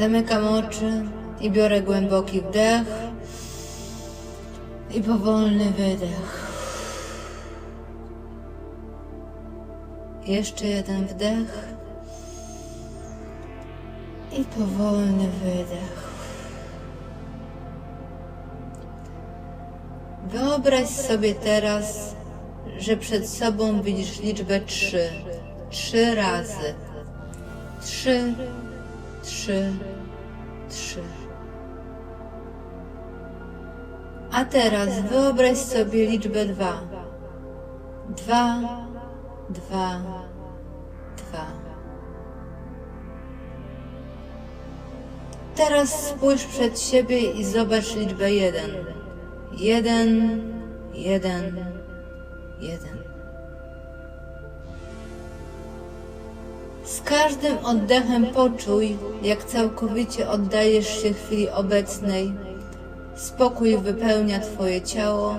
Zamykam oczy i biorę głęboki wdech i powolny wydech. Jeszcze jeden wdech i powolny wydech. Wyobraź sobie teraz, że przed sobą widzisz liczbę trzy. Trzy razy. Trzy, trzy, trzy. A teraz wyobraź sobie liczbę dwa. Dwa, dwa, dwa. Teraz spójrz przed siebie i zobacz liczbę jeden. Jeden, jeden, jeden. Z każdym oddechem poczuj, jak całkowicie oddajesz się chwili obecnej. Spokój wypełnia Twoje ciało,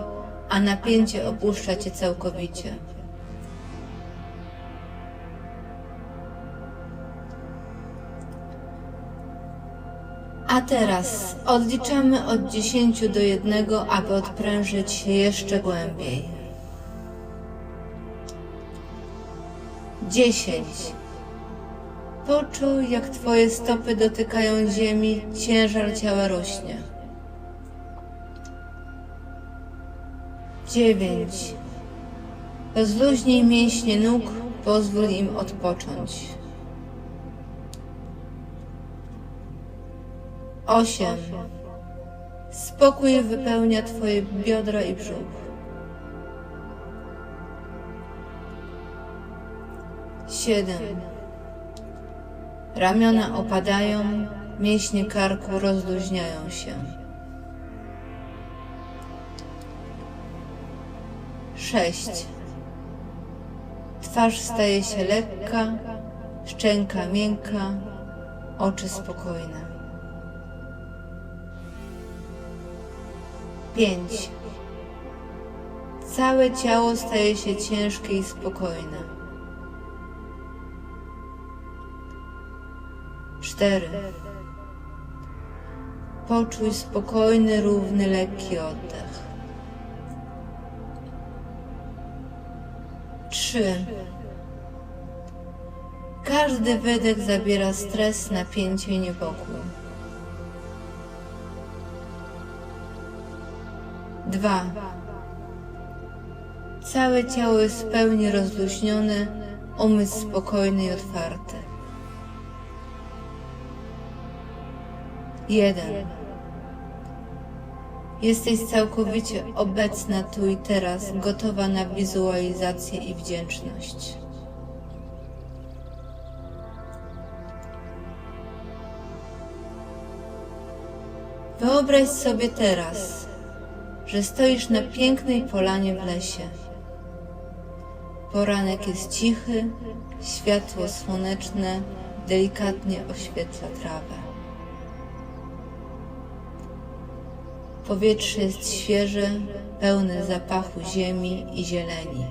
a napięcie opuszcza Cię całkowicie. A teraz odliczamy od 10 do 1, aby odprężyć się jeszcze głębiej. 10. Poczuj, jak Twoje stopy dotykają ziemi, ciężar ciała rośnie. 9. Rozluźnij mięśnie nóg, pozwól im odpocząć. 8. Spokój wypełnia Twoje biodra i brzuch. 7. Ramiona opadają, mięśnie karku rozluźniają się. 6. Twarz staje się lekka, szczęka miękka, oczy spokojne. 5. Całe ciało staje się ciężkie i spokojne. 4. Poczuj spokojny, równy, lekki oddech. 3. Każdy wydech zabiera stres, napięcie i niepokój. 2. Całe ciało jest w pełni rozluźnione, umysł spokojny i otwarty. 1. Jesteś całkowicie obecna tu i teraz, gotowa na wizualizację i wdzięczność. Wyobraź sobie teraz, że stoisz na pięknej polanie w lesie. Poranek jest cichy, światło słoneczne delikatnie oświetla trawę. Powietrze jest świeże, pełne zapachu ziemi i zieleni.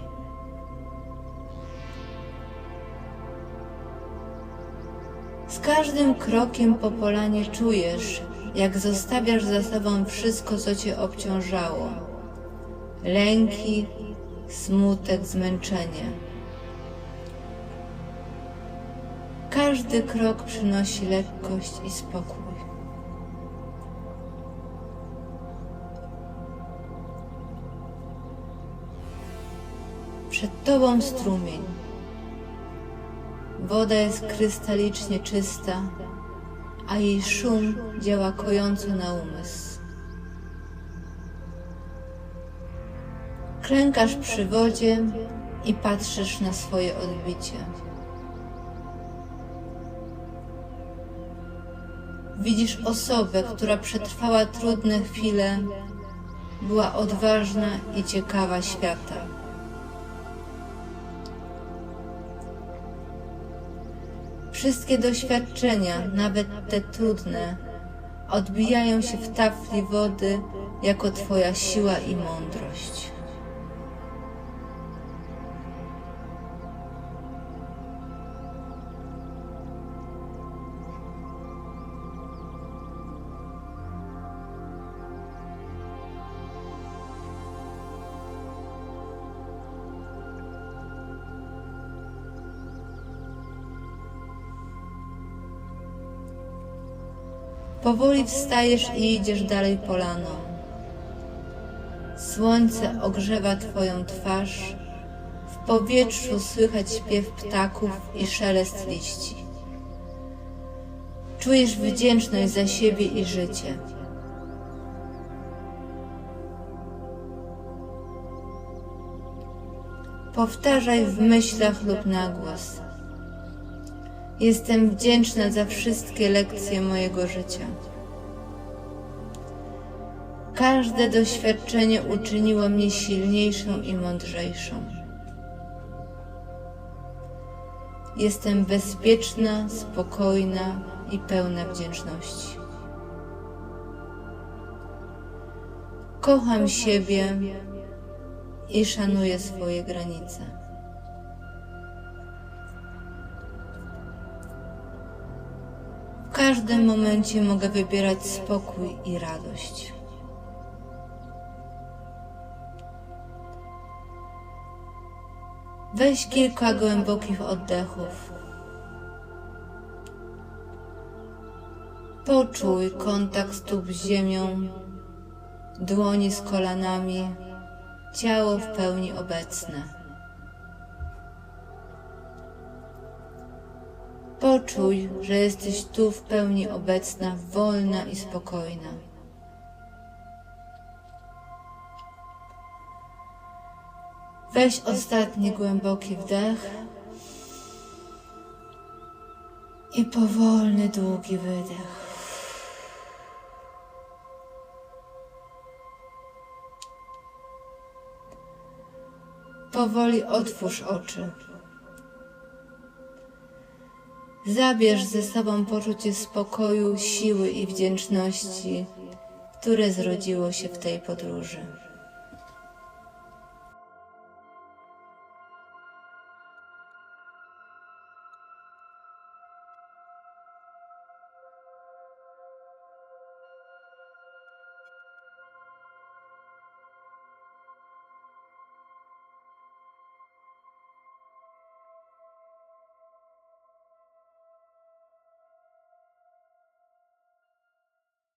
Z każdym krokiem po polanie czujesz, jak zostawiasz za sobą wszystko, co cię obciążało. Lęki, smutek, zmęczenie. Każdy krok przynosi lekkość i spokój. Przed tobą strumień. Woda jest krystalicznie czysta, a jej szum działa kojąco na umysł. Klękasz przy wodzie i patrzysz na swoje odbicie. Widzisz osobę, która przetrwała trudne chwile, była odważna i ciekawa świata. Wszystkie doświadczenia, nawet te trudne, odbijają się w tafli wody jako Twoja siła i mądrość. Powoli wstajesz i idziesz dalej polaną. Słońce ogrzewa Twoją twarz, w powietrzu słychać śpiew ptaków i szelest liści. Czujesz wdzięczność za siebie i życie. Powtarzaj w myślach lub na głos. Jestem wdzięczna za wszystkie lekcje mojego życia. Każde doświadczenie uczyniło mnie silniejszą i mądrzejszą. Jestem bezpieczna, spokojna i pełna wdzięczności. Kocham siebie i szanuję swoje granice. Każdym momencie mogę wybierać spokój i radość. Weź kilka głębokich oddechów. Poczuj kontakt stóp z ziemią, dłoni z kolanami, ciało w pełni obecne. Poczuj, że jesteś tu w pełni obecna, wolna i spokojna. Weź ostatni głęboki wdech i powolny, długi wydech. Powoli otwórz oczy. Zabierz ze sobą poczucie spokoju, siły i wdzięczności, które zrodziło się w tej podróży.